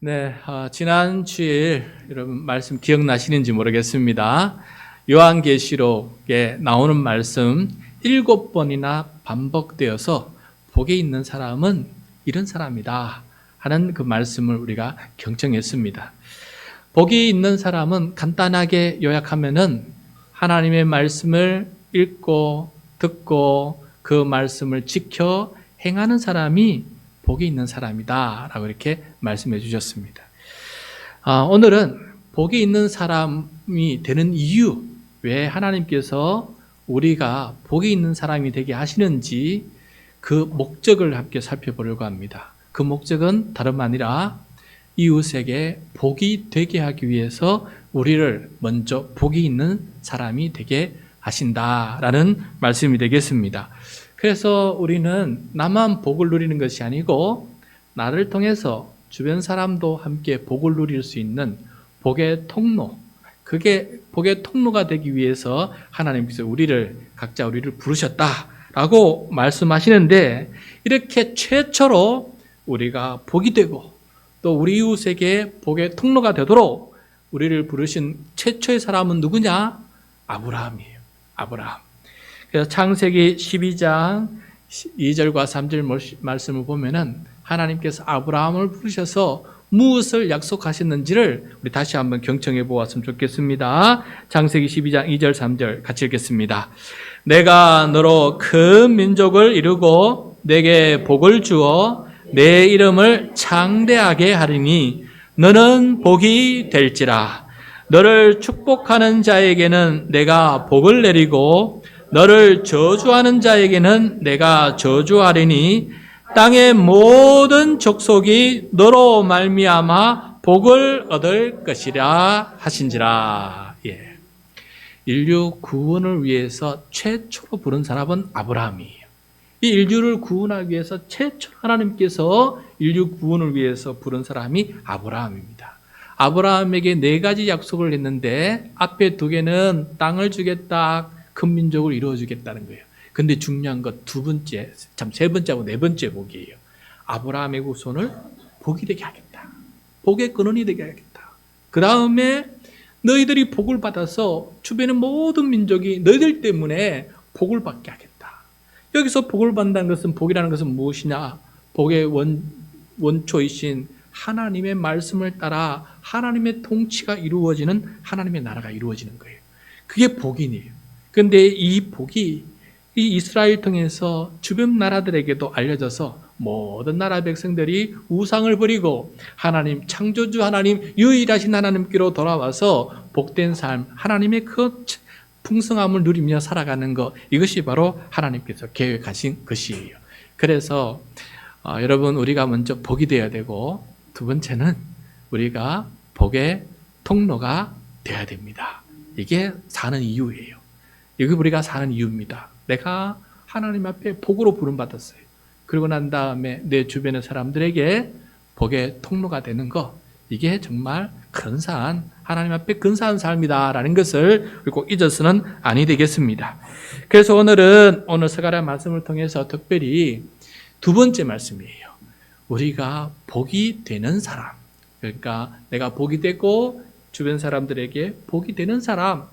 네, 어, 지난 주일 여러분 말씀 기억나시는지 모르겠습니다. 요한계시록에 나오는 말씀 일곱 번이나 반복되어서 복에 있는 사람은 이런 사람이다 하는 그 말씀을 우리가 경청했습니다. 복이 있는 사람은 간단하게 요약하면은 하나님의 말씀을 읽고 듣고 그 말씀을 지켜 행하는 사람이 복이 있는 사람이다 라고 이렇게 말씀해 주셨습니다. 아, 오늘은 복이 있는 사람이 되는 이유, 왜 하나님께서 우리가 복이 있는 사람이 되게 하시는지 그 목적을 함께 살펴보려고 합니다. 그 목적은 다름 아니라 이웃에게 복이 되게 하기 위해서 우리를 먼저 복이 있는 사람이 되게 하신다라는 말씀이 되겠습니다. 그래서 우리는 나만 복을 누리는 것이 아니고 나를 통해서 주변 사람도 함께 복을 누릴 수 있는 복의 통로, 그게 복의 통로가 되기 위해서 하나님께서 우리를 각자 우리를 부르셨다라고 말씀하시는데 이렇게 최초로 우리가 복이 되고 또 우리 이웃에게 복의 통로가 되도록 우리를 부르신 최초의 사람은 누구냐? 아브라함이에요. 아브라함. 그래서 창세기 12장 2절과 3절 말씀을 보면은 하나님께서 아브라함을 부르셔서 무엇을 약속하셨는지를 우리 다시 한번 경청해 보았으면 좋겠습니다. 창세기 12장 2절 3절 같이 읽겠습니다. 내가 너로 큰 민족을 이루고 내게 복을 주어 내 이름을 창대하게 하리니 너는 복이 될지라 너를 축복하는 자에게는 내가 복을 내리고 너를 저주하는 자에게는 내가 저주하리니 땅의 모든 족속이 너로 말미암아 복을 얻을 것이라 하신지라. 예. 인류 구원을 위해서 최초로 부른 사람은 아브라함이에요. 이 인류를 구원하기 위해서 최초 하나님께서 인류 구원을 위해서 부른 사람이 아브라함입니다. 아브라함에게 네 가지 약속을 했는데 앞에 두 개는 땅을 주겠다, 큰 민족을 이루어 주겠다는 거예요. 근데 중요한 것 두 번째, 참 세 번째하고 네 번째 복이에요. 아브라함의 후손을 복이 되게 하겠다. 복의 근원이 되게 하겠다. 그 다음에 너희들이 복을 받아서 주변의 모든 민족이 너희들 때문에 복을 받게 하겠다. 여기서 복을 받는다는 것은 복이라는 것은 무엇이냐? 복의 원, 원초이신 하나님의 말씀을 따라 하나님의 통치가 이루어지는 하나님의 나라가 이루어지는 거예요. 그게 복이에요. 근데 이 복이 이 이스라엘 통해서 주변 나라들에게도 알려져서 모든 나라 백성들이 우상을 버리고 하나님 창조주 하나님 유일하신 하나님께로 돌아와서 복된 삶 하나님의 그 풍성함을 누리며 살아가는 것 이것이 바로 하나님께서 계획하신 것이에요. 그래서 어, 여러분 우리가 먼저 복이 되어야 되고 두 번째는 우리가 복의 통로가 되어야 됩니다. 이게 사는 이유예요. 이게 우리가 사는 이유입니다. 내가 하나님 앞에 복으로 부름받았어요. 그리고 난 다음에 내 주변의 사람들에게 복의 통로가 되는 것, 이게 정말 근사한, 하나님 앞에 근사한 삶이다라는 것을 꼭 잊어서는 아니 되겠습니다. 그래서 오늘은 오늘 서가랴 말씀을 통해서 특별히 두 번째 말씀이에요. 우리가 복이 되는 사람. 그러니까 내가 복이 되고 주변 사람들에게 복이 되는 사람.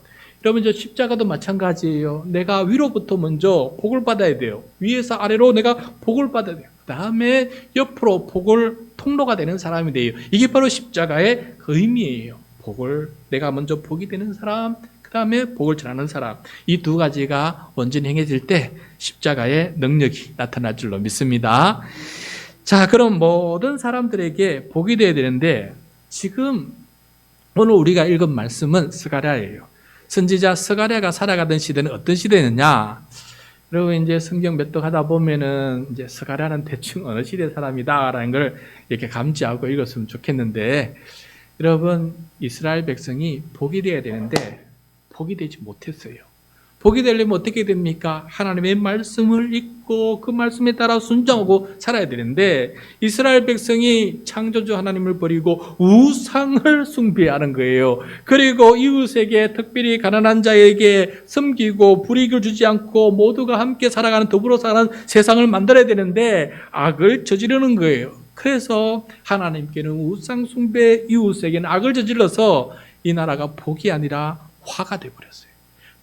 여러분 저 십자가도 마찬가지예요. 내가 위로부터 먼저 복을 받아야 돼요. 위에서 아래로 내가 복을 받아야 돼요. 그다음에 옆으로 복을 통로가 되는 사람이 돼요. 이게 바로 십자가의 그 의미예요. 복을 내가 먼저 복이 되는 사람, 그 다음에 복을 전하는 사람. 이 두 가지가 온전히 행해질 때 십자가의 능력이 나타날 줄로 믿습니다. 자, 그럼 모든 사람들에게 복이 되어야 되는데 지금 오늘 우리가 읽은 말씀은 스가랴예요. 선지자 스가랴가 살아가던 시대는 어떤 시대였냐? 여러분 이제 성경 몇독 하다 보면은 이제 스가랴는 대충 어느 시대 사람이다라는 걸 이렇게 감지하고 읽었으면 좋겠는데 여러분 이스라엘 백성이 복이 되어야 되는데 복이 되지 못했어요. 복이 되려면 어떻게 됩니까? 하나님의 말씀을 읽고 그 말씀에 따라 순종하고 살아야 되는데 이스라엘 백성이 창조주 하나님을 버리고 우상을 숭배하는 거예요. 그리고 이웃에게 특별히 가난한 자에게 섬기고 불이익을 주지 않고 모두가 함께 살아가는 더불어 사는 세상을 만들어야 되는데 악을 저지르는 거예요. 그래서 하나님께는 우상 숭배 이웃에게는 악을 저질러서 이 나라가 복이 아니라 화가 되어 버렸어요.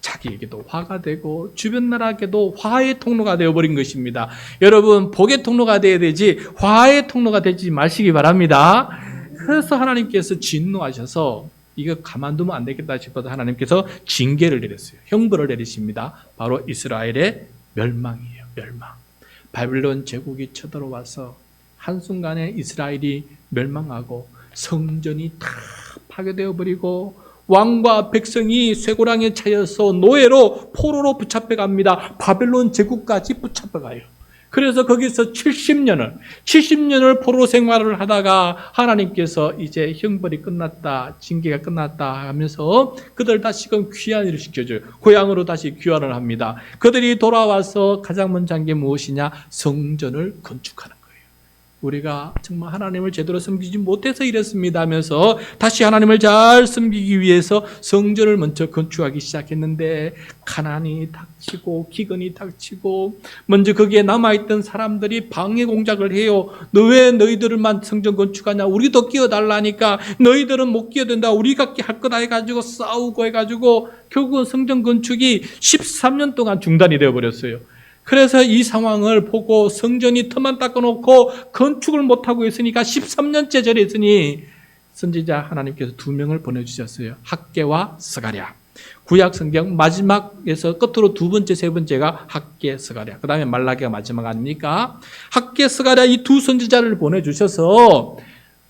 자기에게도 화가 되고 주변 나라에게도 화의 통로가 되어 버린 것입니다. 여러분 복의 통로가 되어야 되지 화의 통로가 되지 마시기 바랍니다. 그래서 하나님께서 진노하셔서 이거 가만두면 안 되겠다 싶어서 하나님께서 징계를 내렸어요. 형벌을 내리십니다. 바로 이스라엘의 멸망이에요. 멸망. 바빌론 제국이 쳐들어와서 한순간에 이스라엘이 멸망하고 성전이 다 파괴되어 버리고 왕과 백성이 쇠고랑에 차여서 노예로 포로로 붙잡혀 갑니다. 바벨론 제국까지 붙잡혀 가요. 그래서 거기서 70년을 70년을 포로 생활을 하다가 하나님께서 이제 형벌이 끝났다, 징계가 끝났다 하면서 그들 다시금 귀환을 시켜줘요. 고향으로 다시 귀환을 합니다. 그들이 돌아와서 가장 먼저 한 게 무엇이냐? 성전을 건축하는. 우리가 정말 하나님을 제대로 섬기지 못해서 이랬습니다 하면서 다시 하나님을 잘 섬기기 위해서 성전을 먼저 건축하기 시작했는데 가난이 닥치고 기근이 닥치고 먼저 거기에 남아있던 사람들이 방해 공작을 해요. 너 왜 너희들만 성전 건축하냐? 우리도 끼어달라니까 너희들은 못 끼어든다. 우리가 할 거다 해가지고 싸우고 해가지고 결국은 성전 건축이 13년 동안 중단이 되어버렸어요. 그래서 이 상황을 보고 성전이 터만 닦아놓고 건축을 못하고 있으니까 13년째 절에 있으니 선지자 하나님께서 두 명을 보내주셨어요. 학계와 스가랴. 구약 성경 마지막에서 끝으로 두 번째, 세 번째가 학계, 스가랴. 그 다음에 말라기가 마지막 아닙니까? 학계, 스가랴 이 두 선지자를 보내 주셔서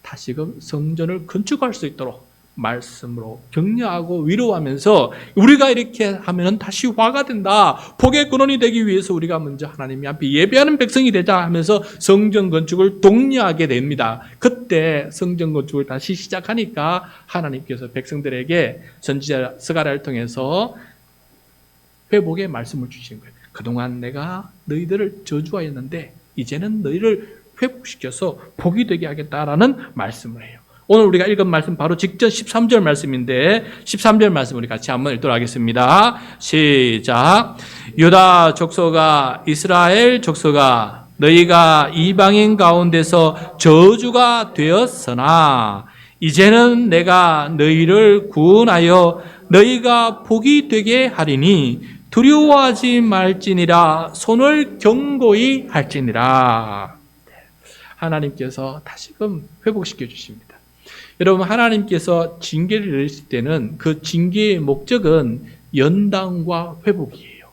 다시금 성전을 건축할 수 있도록 말씀으로 격려하고 위로하면서 우리가 이렇게 하면 다시 화가 된다. 복의 근원이 되기 위해서 우리가 먼저 하나님 앞에 예배하는 백성이 되자 하면서 성전 건축을 독려하게 됩니다. 그때 성전 건축을 다시 시작하니까 하나님께서 백성들에게 전지자 스가랴를 통해서 회복의 말씀을 주신 거예요. 그동안 내가 너희들을 저주하였는데 이제는 너희를 회복시켜서 복이 되게 하겠다라는 말씀을 해요. 오늘 우리가 읽은 말씀 바로 직전 13절 말씀인데 13절 말씀 우리 같이 한번 읽도록 하겠습니다. 시작. 유다 족속아 이스라엘 족속아 너희가 이방인 가운데서 저주가 되었으나 이제는 내가 너희를 구원하여 너희가 복이 되게 하리니 두려워하지 말지니라 손을 경고히 할지니라. 하나님께서 다시금 회복시켜 주십니다. 여러분 하나님께서 징계를 내리실 때는 그 징계의 목적은 연단과 회복이에요.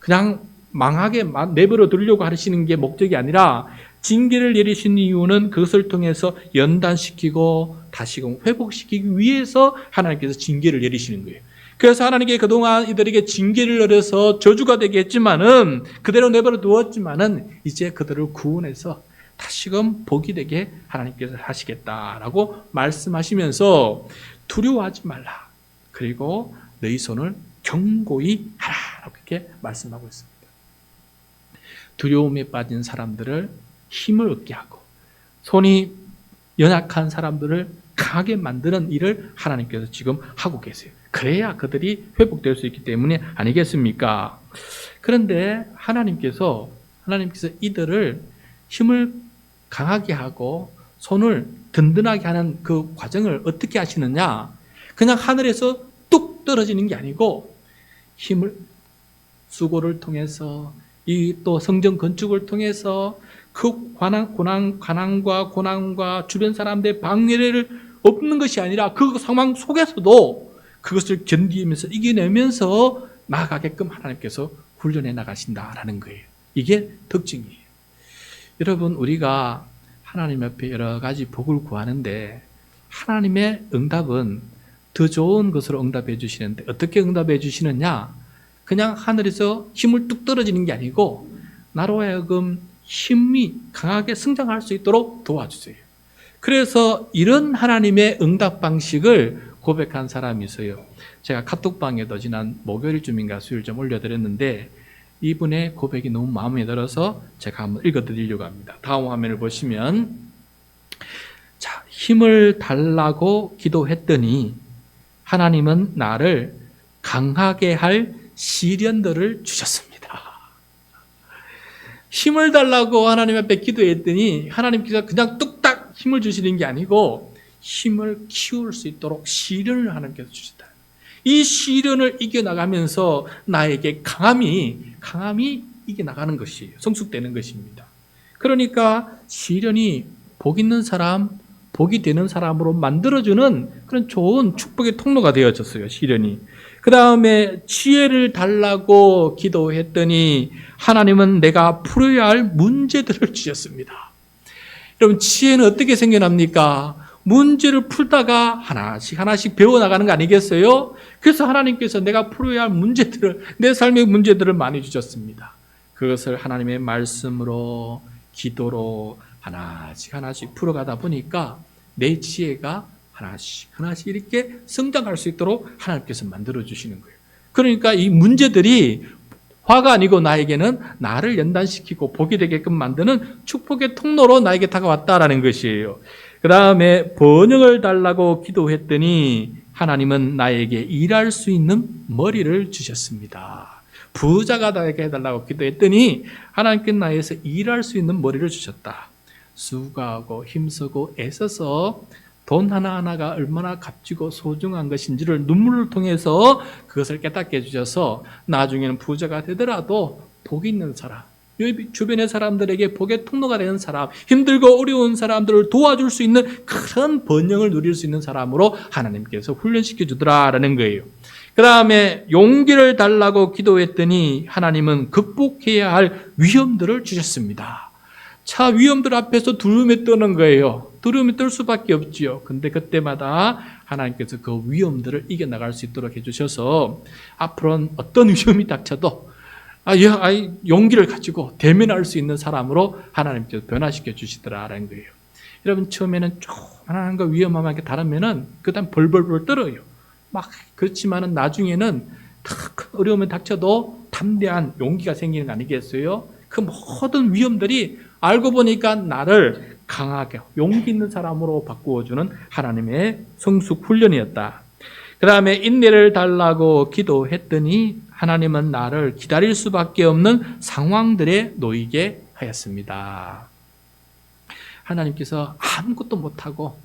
그냥 망하게 내버려 두려고 하시는 게 목적이 아니라 징계를 내리신 이유는 그것을 통해서 연단시키고 다시금 회복시키기 위해서 하나님께서 징계를 내리시는 거예요. 그래서 하나님께 그동안 이들에게 징계를 내려서 저주가 되게 했지만은 그대로 내버려 두었지만은 이제 그들을 구원해서 다시금 복이 되게 하나님께서 하시겠다라고 말씀하시면서 두려워하지 말라. 그리고 너희 손을 경고히 하라라고 이렇게 말씀하고 있습니다. 두려움에 빠진 사람들을 힘을 얻게 하고 손이 연약한 사람들을 강하게 만드는 일을 하나님께서 지금 하고 계세요. 그래야 그들이 회복될 수 있기 때문에 아니겠습니까? 그런데 하나님께서 하나님께서 이들을 힘을 강하게 하고 손을 든든하게 하는 그 과정을 어떻게 하시느냐? 그냥 하늘에서 뚝 떨어지는 게 아니고 힘을 수고를 통해서 이 또 성전 건축을 통해서 그 관한, 고난, 가난과 고난과 주변 사람들의 방해를 없는 것이 아니라 그 상황 속에서도 그것을 견디면서 이겨내면서 나아가게끔 하나님께서 훈련해 나가신다라는 거예요. 이게 특징이에요. 여러분, 우리가 하나님 앞에 여러 가지 복을 구하는데 하나님의 응답은 더 좋은 것으로 응답해 주시는데 어떻게 응답해 주시느냐? 그냥 하늘에서 힘을 뚝 떨어지는 게 아니고 나로 하여금 힘이 강하게 성장할 수 있도록 도와주세요. 그래서 이런 하나님의 응답 방식을 고백한 사람이 있어요. 제가 카톡방에도 지난 목요일쯤인가 수요일 좀 올려드렸는데 이분의 고백이 너무 마음에 들어서 제가 한번 읽어드리려고 합니다. 다음 화면을 보시면 자 힘을 달라고 기도했더니 하나님은 나를 강하게 할 시련들을 주셨습니다. 힘을 달라고 하나님 앞에 기도했더니 하나님께서 그냥 뚝딱 힘을 주시는 게 아니고 힘을 키울 수 있도록 시련을 하나님께서 주셨다. 이 시련을 이겨나가면서 나에게 강함이, 강함이 이겨나가는 것이 성숙되는 것입니다. 그러니까 시련이 복 있는 사람, 복이 되는 사람으로 만들어주는 그런 좋은 축복의 통로가 되어졌어요, 시련이. 그 다음에 지혜를 달라고 기도했더니 하나님은 내가 풀어야 할 문제들을 주셨습니다. 여러분, 지혜는 어떻게 생겨납니까? 문제를 풀다가 하나씩 하나씩 배워나가는 거 아니겠어요? 그래서 하나님께서 내가 풀어야 할 문제들을, 내 삶의 문제들을 많이 주셨습니다. 그것을 하나님의 말씀으로, 기도로 하나씩 하나씩 풀어가다 보니까 내 지혜가 하나씩 하나씩 이렇게 성장할 수 있도록 하나님께서 만들어 주시는 거예요. 그러니까 이 문제들이 화가 아니고 나에게는 나를 연단시키고 복이 되게끔 만드는 축복의 통로로 나에게 다가왔다라는 것이에요. 그 다음에 번영을 달라고 기도했더니 하나님은 나에게 일할 수 있는 머리를 주셨습니다. 부자가 나에게 해달라고 기도했더니 하나님께 나에서 일할 수 있는 머리를 주셨다. 수고하고 힘쓰고 애써서 돈 하나하나가 얼마나 값지고 소중한 것인지를 눈물을 통해서 그것을 깨닫게 해주셔서 나중에는 부자가 되더라도 복 있는 사람, 주변의 사람들에게 복의 통로가 되는 사람, 힘들고 어려운 사람들을 도와줄 수 있는 그런 번영을 누릴 수 있는 사람으로 하나님께서 훈련시켜 주더라라는 거예요. 그 다음에 용기를 달라고 기도했더니 하나님은 극복해야 할 위험들을 주셨습니다. 차 위험들 앞에서 두려움에 떠는 거예요. 두려움에 떨 수밖에 없지요. 근데 그때마다 하나님께서 그 위험들을 이겨나갈 수 있도록 해주셔서 앞으로는 어떤 위험이 닥쳐도 아, 용기를 가지고 대면할 수 있는 사람으로 하나님께서 변화시켜 주시더라라는 거예요. 여러분 처음에는 조그만한 거 위험하게 다르면은 그다음 벌벌벌 떨어요. 막 그렇지만은 나중에는 큰 어려움이 닥쳐도 담대한 용기가 생기는 거 아니겠어요? 그 모든 위험들이 알고 보니까 나를 강하게 용기 있는 사람으로 바꾸어주는 하나님의 성숙 훈련이었다. 그 다음에 인내를 달라고 기도했더니 하나님은 나를 기다릴 수밖에 없는 상황들에 놓이게 하였습니다. 하나님께서 아무것도 못하고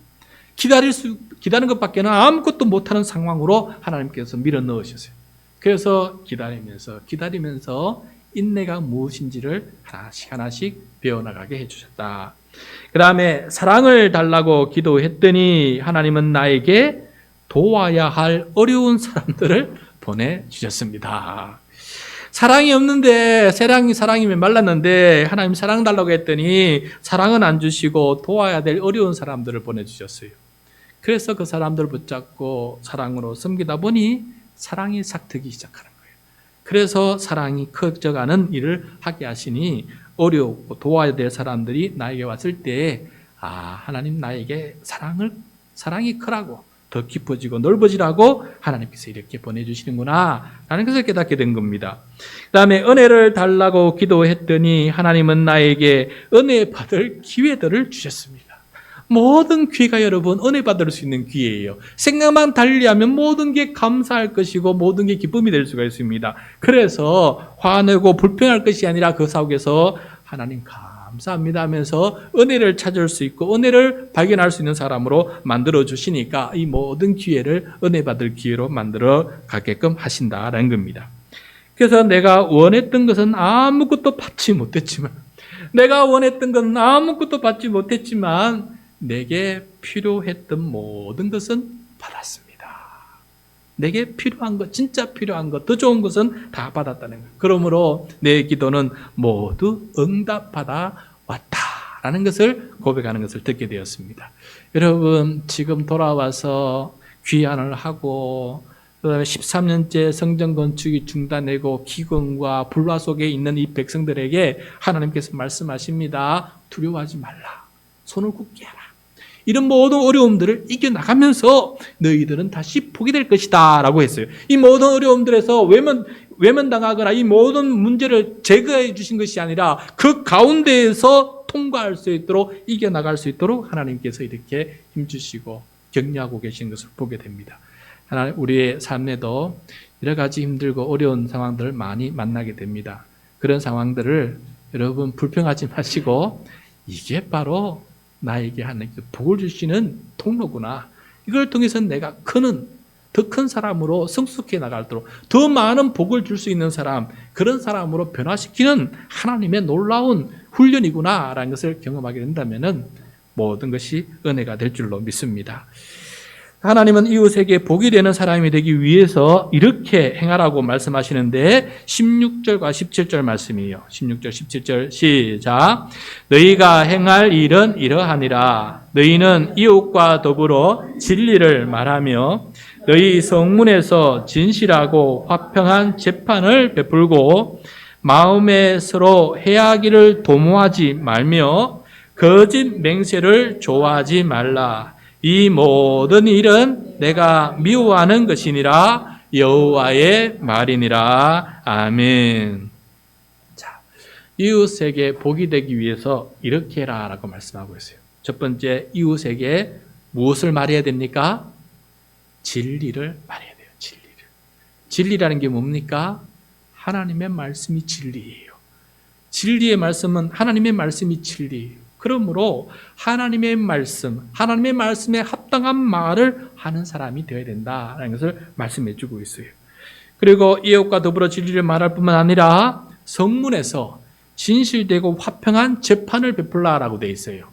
기다릴 수, 기다리는 것밖에는 아무것도 못하는 상황으로 하나님께서 밀어 넣으셨어요. 그래서 기다리면서, 기다리면서 인내가 무엇인지를 하나씩 하나씩 배워나가게 해주셨다. 그 다음에 사랑을 달라고 기도했더니 하나님은 나에게 도와야 할 어려운 사람들을 보내주셨습니다. 사랑이 없는데 사랑이 사랑이면 말랐는데 하나님 사랑 달라고 했더니 사랑은 안 주시고 도와야 될 어려운 사람들을 보내주셨어요. 그래서 그 사람들을 붙잡고 사랑으로 섬기다 보니 사랑이 삭트기 시작하는 거예요. 그래서 사랑이 커져가는 일을 하게 하시니 어렵고 도와야 될 사람들이 나에게 왔을 때, 아, 하나님 나에게 사랑을, 사랑이 크라고, 더 깊어지고 넓어지라고 하나님께서 이렇게 보내주시는구나. 라는 것을 깨닫게 된 겁니다. 그 다음에 은혜를 달라고 기도했더니 하나님은 나에게 은혜 받을 기회들을 주셨습니다. 모든 귀가 여러분 은혜 받을 수 있는 기회예요. 생각만 달리하면 모든 게 감사할 것이고 모든 게 기쁨이 될 수가 있습니다. 그래서 화내고 불평할 것이 아니라 그 사옥에서 하나님 감사합니다 하면서 은혜를 찾을 수 있고 은혜를 발견할 수 있는 사람으로 만들어 주시니까 이 모든 기회를 은혜 받을 기회로 만들어 가게끔 하신다라는 겁니다. 그래서 내가 원했던 것은 아무것도 받지 못했지만 내가 원했던 건 아무것도 받지 못했지만 내게 필요했던 모든 것은 받았습니다. 내게 필요한 것, 진짜 필요한 것, 더 좋은 것은 다 받았다는 거예요. 그러므로 내 기도는 모두 응답받아 왔다라는 것을 고백하는 것을 듣게 되었습니다. 여러분, 지금 돌아와서 귀환을 하고, 그 다음에 13년째 성전 건축이 중단되고 기근과 불화 속에 있는 이 백성들에게 하나님께서 말씀하십니다. 두려워하지 말라. 손을 굳게 하라. 이런 모든 어려움들을 이겨나가면서 너희들은 다시 복이 될 것이다. 라고 했어요. 이 모든 어려움들에서 외면, 외면당하거나 이 모든 문제를 제거해 주신 것이 아니라 그 가운데에서 통과할 수 있도록 이겨나갈 수 있도록 하나님께서 이렇게 힘주시고 격려하고 계신 것을 보게 됩니다. 하나님, 우리의 삶에도 여러 가지 힘들고 어려운 상황들을 많이 만나게 됩니다. 그런 상황들을 여러분 불평하지 마시고 이게 바로 나에게 하나님께서 복을 주시는 통로구나. 이걸 통해서 내가 크는 더 큰 사람으로 성숙해 나갈도록 더 많은 복을 줄 수 있는 사람 그런 사람으로 변화시키는 하나님의 놀라운 훈련이구나라는 것을 경험하게 된다면은 모든 것이 은혜가 될 줄로 믿습니다. 하나님은 이웃에게 복이 되는 사람이 되기 위해서 이렇게 행하라고 말씀하시는데 16절과 17절 말씀이에요. 16절 17절 시작. 너희가 행할 일은 이러하니라. 너희는 이웃과 더불어 진리를 말하며 너희 성문에서 진실하고 화평한 재판을 베풀고 마음에 서로 해하기를 도모하지 말며 거짓 맹세를 좋아하지 말라. 이 모든 일은 내가 미워하는 것이니라 여호와의 말이니라. 아멘. 자, 이웃에게 복이 되기 위해서 이렇게 해라라고 말씀하고 있어요. 첫 번째 이웃에게 무엇을 말해야 됩니까? 진리를 말해야 돼요. 진리를. 진리라는 게 뭡니까? 하나님의 말씀이 진리예요. 진리의 말씀은 하나님의 말씀이 진리예요. 그러므로 하나님의 말씀, 하나님의 말씀에 합당한 말을 하는 사람이 되어야 된다라는 것을 말씀해 주고 있어요. 그리고 이웃과 더불어 진리를 말할 뿐만 아니라 성문에서 진실되고 화평한 재판을 베풀라라고 되어 있어요.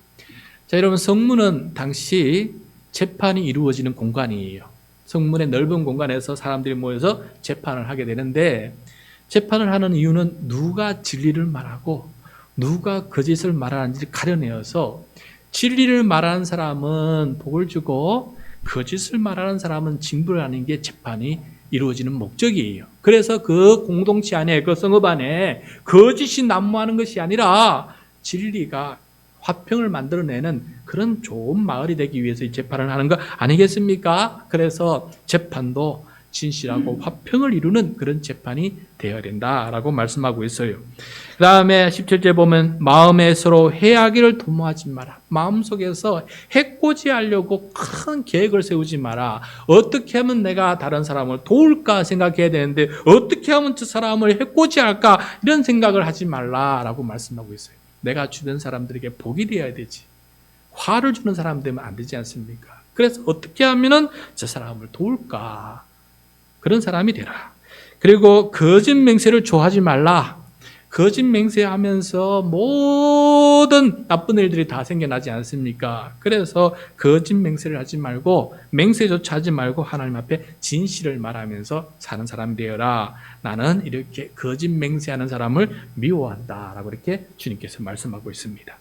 자, 여러분 성문은 당시 재판이 이루어지는 공간이에요. 성문의 넓은 공간에서 사람들이 모여서 재판을 하게 되는데 재판을 하는 이유는 누가 진리를 말하고 누가 거짓을 말하는지 가려내어서 진리를 말하는 사람은 복을 주고 거짓을 말하는 사람은 징벌을 하는 게 재판이 이루어지는 목적이에요. 그래서 그 공동체 안에 그 성읍 안에 거짓이 난무하는 것이 아니라 진리가 화평을 만들어내는 그런 좋은 마을이 되기 위해서 이 재판을 하는 거 아니겠습니까? 그래서 재판도 진실하고 화평을 이루는 그런 재판이 되어야 된다라고 말씀하고 있어요. 그 다음에 17절 보면 마음에 서로 해하기를 도모하지 마라. 마음속에서 해코지하려고 큰 계획을 세우지 마라. 어떻게 하면 내가 다른 사람을 도울까 생각해야 되는데 어떻게 하면 저 사람을 해코지할까 이런 생각을 하지 말라라고 말씀하고 있어요. 내가 주변 사람들에게 복이 되어야 되지. 화를 주는 사람 되면 안 되지 않습니까? 그래서 어떻게 하면은 저 사람을 도울까? 그런 사람이 되라. 그리고 거짓 맹세를 좋아하지 말라. 거짓 맹세하면서 모든 나쁜 일들이 다 생겨나지 않습니까? 그래서 거짓 맹세를 하지 말고 맹세조차 하지 말고 하나님 앞에 진실을 말하면서 사는 사람 되어라. 나는 이렇게 거짓 맹세하는 사람을 미워한다라고 이렇게 주님께서 말씀하고 있습니다.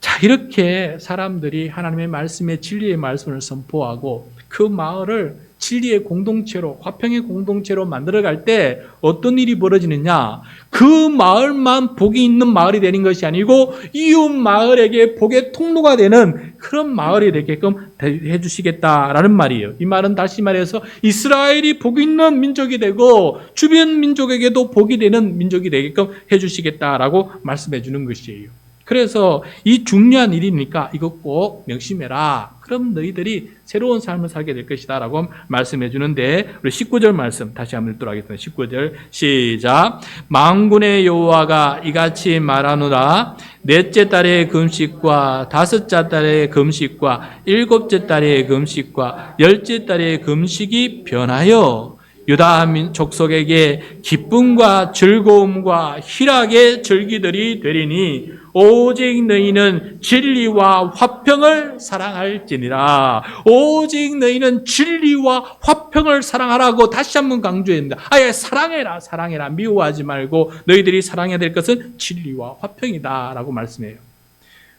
자, 이렇게 사람들이 하나님의 말씀에 진리의 말씀을 선포하고 그 마을을 진리의 공동체로, 화평의 공동체로 만들어갈 때 어떤 일이 벌어지느냐? 그 마을만 복이 있는 마을이 되는 것이 아니고 이웃 마을에게 복의 통로가 되는 그런 마을이 되게끔 해주시겠다라는 말이에요. 이 말은 다시 말해서 이스라엘이 복 있는 민족이 되고 주변 민족에게도 복이 되는 민족이 되게끔 해주시겠다라고 말씀해 주는 것이에요. 그래서 이 중요한 일이니까 이거 꼭 명심해라. 그럼 너희들이 새로운 삶을 살게 될 것이다. 라고 말씀해 주는데, 우리 19절 말씀 다시 한번 읽도록 하겠습니다. 19절 시작. 망군의 여호와가 이같이 말하노라. 넷째 달의 금식과 다섯째 달의 금식과 일곱째 달의 금식과 열째 달의 금식이 변하여 유다 족속에게 기쁨과 즐거움과 희락의 절기들이 되리니 오직 너희는 진리와 화평을 사랑할지니라. 오직 너희는 진리와 화평을 사랑하라고 다시 한번 강조했습니다. 아예 사랑해라, 사랑해라. 미워하지 말고 너희들이 사랑해야 될 것은 진리와 화평이다라고 말씀해요.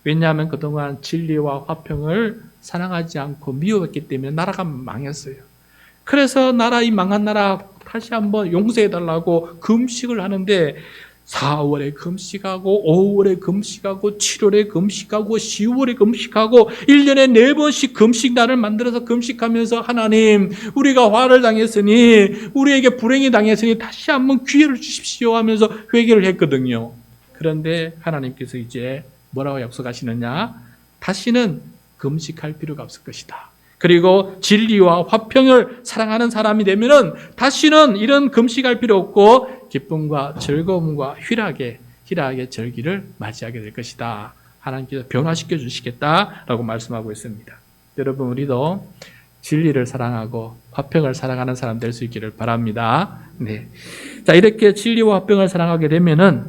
왜냐하면 그동안 진리와 화평을 사랑하지 않고 미워했기 때문에 나라가 망했어요. 그래서 나라 이 망한 나라 다시 한번 용서해 달라고 금식을 하는데 4월에 금식하고 5월에 금식하고 7월에 금식하고 10월에 금식하고 1년에 4번씩 금식 날을 만들어서 금식하면서 하나님 우리가 화를 당했으니 우리에게 불행이 당했으니 다시 한번 기회를 주십시오 하면서 회개를 했거든요. 그런데 하나님께서 이제 뭐라고 약속하시느냐? 다시는 금식할 필요가 없을 것이다. 그리고 진리와 화평을 사랑하는 사람이 되면은 다시는 이런 금식할 필요 없고 기쁨과 즐거움과 희락의 희락의 절기를 맞이하게 될 것이다. 하나님께서 변화시켜 주시겠다라고 말씀하고 있습니다. 여러분 우리도 진리를 사랑하고 화평을 사랑하는 사람 될 수 있기를 바랍니다. 네. 자, 이렇게 진리와 화평을 사랑하게 되면은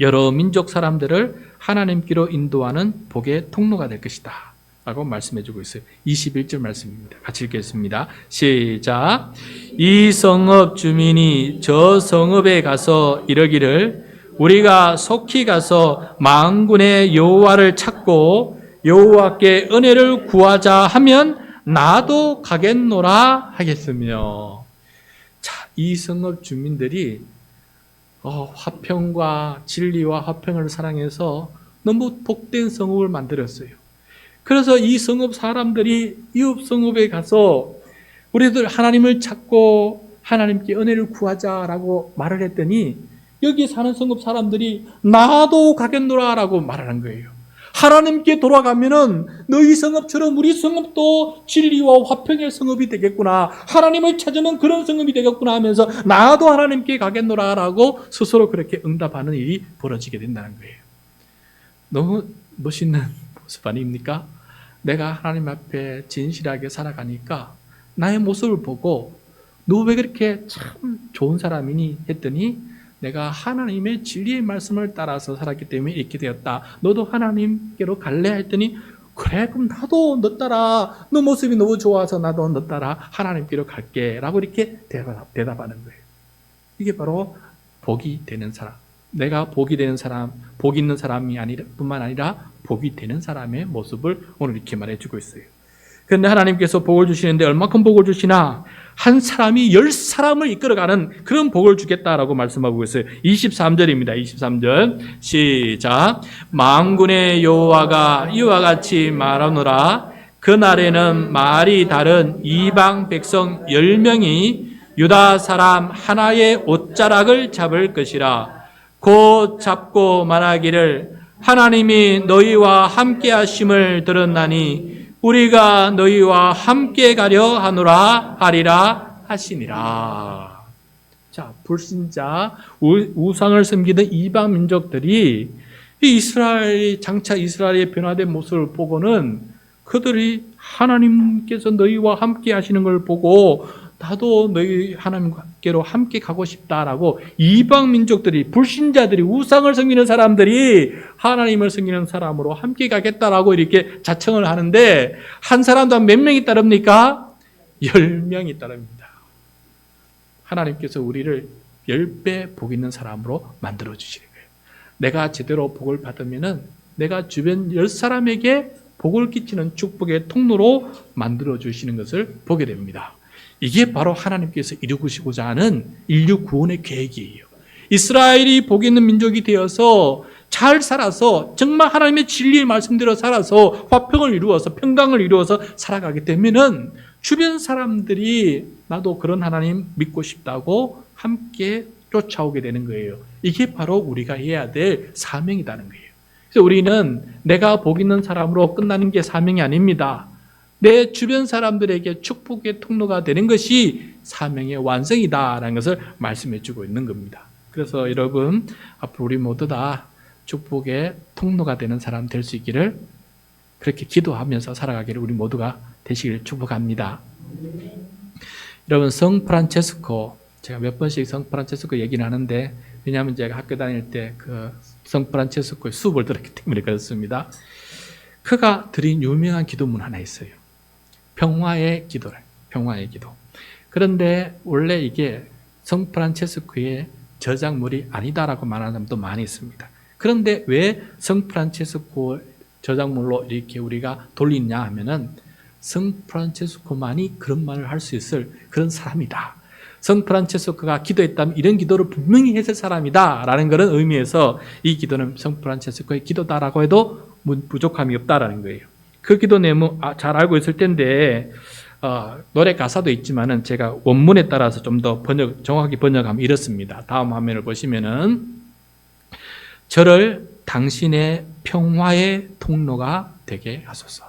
여러 민족 사람들을 하나님께로 인도하는 복의 통로가 될 것이다. 라고 말씀해 주고 있어요. 21절 말씀입니다. 같이 읽겠습니다. 시작. 이 성읍 주민이 저 성읍에 가서 이러기를 우리가 속히 가서 만군의 여호와를 찾고 여호와께 은혜를 구하자 하면 나도 가겠노라 하겠으며 자, 이 성읍 주민들이 어, 화평과 진리와 화평을 사랑해서 너무 복된 성읍을 만들었어요. 그래서 이 성읍 사람들이 이웃 성읍에 가서 우리들 하나님을 찾고 하나님께 은혜를 구하자라고 말을 했더니 여기 사는 성읍 사람들이 나도 가겠노라라고 말하는 거예요. 하나님께 돌아가면은 너희 성읍처럼 우리 성읍도 진리와 화평의 성읍이 되겠구나. 하나님을 찾으면 그런 성읍이 되겠구나 하면서 나도 하나님께 가겠노라라고 스스로 그렇게 응답하는 일이 벌어지게 된다는 거예요. 너무 멋있는 모습 아닙니까? 내가 하나님 앞에 진실하게 살아가니까 나의 모습을 보고 너 왜 그렇게 참 좋은 사람이니 했더니 내가 하나님의 진리의 말씀을 따라서 살았기 때문에 이렇게 되었다. 너도 하나님께로 갈래 했더니 그래 그럼 나도 너 따라 너 모습이 너무 좋아서 나도 너 따라 하나님께로 갈게 라고 이렇게 대답, 대답하는 거예요. 이게 바로 복이 되는 사람. 내가 복이 되는 사람, 복 있는 사람이 아니라 뿐만 아니라 복이 되는 사람의 모습을 오늘 이렇게 말해주고 있어요. 그런데 하나님께서 복을 주시는데 얼마큼 복을 주시나? 한 사람이 열 사람을 이끌어가는 그런 복을 주겠다라고 말씀하고 있어요. 23절입니다. 23절 시작. 만군의 여호와가 이와 같이 말하노라. 그날에는 말이 다른 이방 백성 열 명이 유다 사람 하나의 옷자락을 잡을 것이라. 곧 잡고 말하기를 하나님이 너희와 함께 하심을 들었나니 우리가 너희와 함께 가려 하노라 하리라 하시니라. 자, 불신자, 우상을 섬기는 이방 민족들이 이 이스라엘이 장차 이스라엘의 변화된 모습을 보고는 그들이 하나님께서 너희와 함께 하시는 걸 보고 나도 너희 하나님께로 함께 가고 싶다라고 이방 민족들이 불신자들이 우상을 섬기는 사람들이 하나님을 섬기는 사람으로 함께 가겠다라고 이렇게 자청을 하는데 한 사람도 몇 명이 따릅니까? 열 명이 따릅니다. 하나님께서 우리를 열 배 복 있는 사람으로 만들어 주시는 거예요. 내가 제대로 복을 받으면은 내가 주변 열 사람에게 복을 끼치는 축복의 통로로 만들어 주시는 것을 보게 됩니다. 이게 바로 하나님께서 이루시고자 하는 인류 구원의 계획이에요. 이스라엘이 복 있는 민족이 되어서 잘 살아서 정말 하나님의 진리의 말씀대로 살아서 화평을 이루어서 평강을 이루어서 살아가게 되면은 주변 사람들이 나도 그런 하나님 믿고 싶다고 함께 쫓아오게 되는 거예요. 이게 바로 우리가 해야 될 사명이라는 거예요. 그래서 우리는 내가 복 있는 사람으로 끝나는 게 사명이 아닙니다. 내 주변 사람들에게 축복의 통로가 되는 것이 사명의 완성이다라는 것을 말씀해 주고 있는 겁니다. 그래서 여러분 앞으로 우리 모두 다 축복의 통로가 되는 사람 될 수 있기를 그렇게 기도하면서 살아가기를 우리 모두가 되시기를 축복합니다. 여러분 성 프란체스코 제가 몇 번씩 성 프란체스코 얘기를 하는데 왜냐하면 제가 학교 다닐 때 그 성 프란체스코의 수업을 들었기 때문에 그렇습니다. 그가 드린 유명한 기도문 하나 있어요. 평화의 기도를 평화의 기도. 그런데 원래 이게 성 프란체스코의 저작물이 아니다라고 말하는 사람도 많이 있습니다. 그런데 왜 성 프란체스코 저작물로 이렇게 우리가 돌리냐 하면은 성 프란체스코만이 그런 말을 할 수 있을 그런 사람이다. 성 프란체스코가 기도했다면 이런 기도를 분명히 했을 사람이다 라는 그런 의미에서 이 기도는 성 프란체스코의 기도다라고 해도 부족함이 없다라는 거예요. 그 기도 내용 아, 잘 알고 있을 텐데 어, 노래 가사도 있지만은 제가 원문에 따라서 좀 더 번역 정확히 번역하면 이렇습니다. 다음 화면을 보시면은 저를 당신의 평화의 통로가 되게 하소서.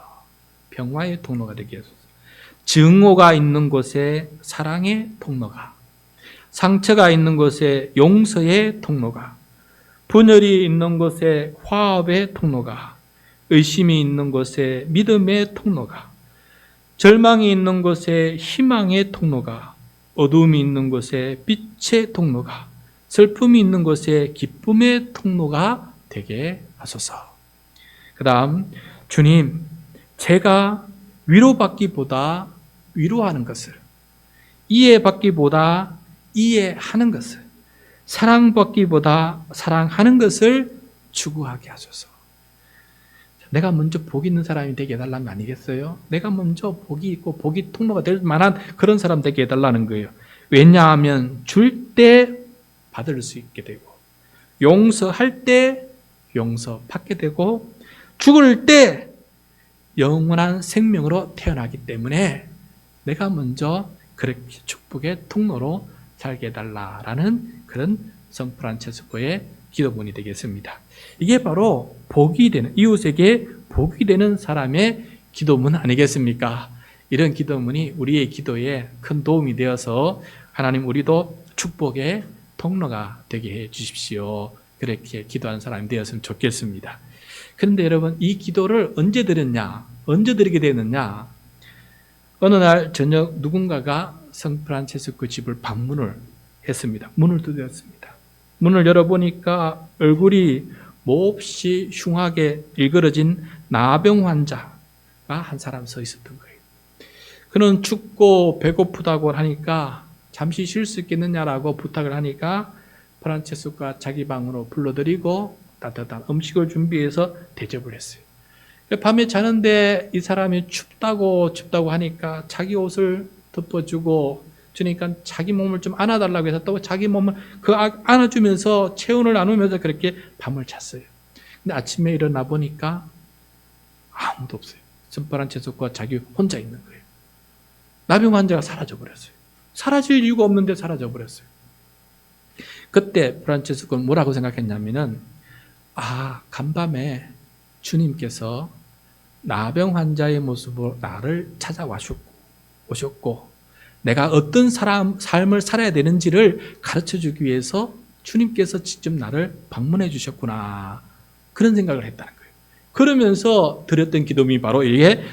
평화의 통로가 되게 하소서. 증오가 있는 곳에 사랑의 통로가, 상처가 있는 곳에 용서의 통로가, 분열이 있는 곳에 화합의 통로가, 의심이 있는 곳에 믿음의 통로가, 절망이 있는 곳에 희망의 통로가, 어두움이 있는 곳에 빛의 통로가, 슬픔이 있는 곳에 기쁨의 통로가 되게 하소서. 그 다음, 주님, 제가 위로받기보다 위로하는 것을, 이해받기보다 이해하는 것을, 사랑받기보다 사랑하는 것을 추구하게 하소서. 내가 먼저 복 있는 사람이 되게 해달라는 거 아니겠어요? 내가 먼저 복이 있고 복이 통로가 될 만한 그런 사람 되게 해달라는 거예요. 왜냐하면 줄 때 받을 수 있게 되고, 용서할 때 용서 받게 되고, 죽을 때 영원한 생명으로 태어나기 때문에 내가 먼저 그렇게 축복의 통로로 살게 해달라라는 그런 성 프란체스코의 기도문이 되겠습니다. 이게 바로 복이 되는 이웃에게 복이 되는 사람의 기도문 아니겠습니까? 이런 기도문이 우리의 기도에 큰 도움이 되어서 하나님 우리도 축복의 통로가 되게 해 주십시오. 그렇게 기도하는 사람이 되었으면 좋겠습니다. 그런데 여러분 이 기도를 언제 드렸냐? 언제 드리게 되느냐? 어느 날 저녁 누군가가 성 프란체스코 집을 방문을 했습니다. 문을 두드렸습니다. 문을 열어보니까 얼굴이 몹시 흉하게 일그러진 나병 환자가 한 사람 서 있었던 거예요. 그는 춥고 배고프다고 하니까 잠시 쉴 수 있겠느냐라고 부탁을 하니까 프란체스코가 자기 방으로 불러들이고 따뜻한 음식을 준비해서 대접을 했어요. 밤에 자는데 이 사람이 춥다고 춥다고 하니까 자기 옷을 덮어주고 주니까 자기 몸을 좀 안아달라고 해서 또 자기 몸을 그 안아주면서 체온을 나누면서 그렇게 밤을 잤어요. 근데 아침에 일어나 보니까 아무도 없어요. 선파란체스코가 자기 혼자 있는 거예요. 나병 환자가 사라져 버렸어요. 사라질 이유가 없는데 사라져 버렸어요. 그때 프란체스코는 뭐라고 생각했냐면은 아 간밤에 주님께서 나병 환자의 모습으로 나를 찾아와셨고 오셨고 내가 어떤 사람 삶을 살아야 되는지를 가르쳐 주기 위해서 주님께서 직접 나를 방문해 주셨구나 그런 생각을 했다는 거예요. 그러면서 드렸던 기도문이 바로 이게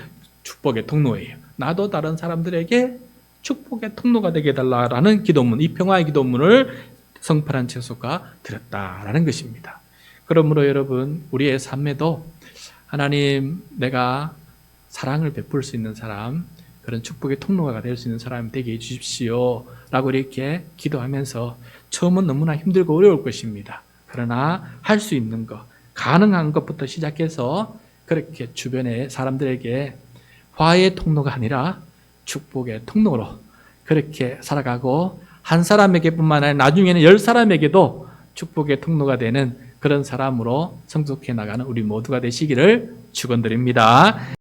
축복의 통로예요. 나도 다른 사람들에게 축복의 통로가 되게 해달라라는 기도문, 이 평화의 기도문을 성파란체소가 드렸다라는 것입니다. 그러므로 여러분 우리의 삶에도 하나님 내가 사랑을 베풀 수 있는 사람 그런 축복의 통로가 될 수 있는 사람이 되게 해주십시오 라고 이렇게 기도하면서 처음은 너무나 힘들고 어려울 것입니다. 그러나 할 수 있는 것 가능한 것부터 시작해서 그렇게 주변의 사람들에게 화해의 통로가 아니라 축복의 통로로 그렇게 살아가고 한 사람에게뿐만 아니라 나중에는 열 사람에게도 축복의 통로가 되는 그런 사람으로 성숙해 나가는 우리 모두가 되시기를 축원드립니다.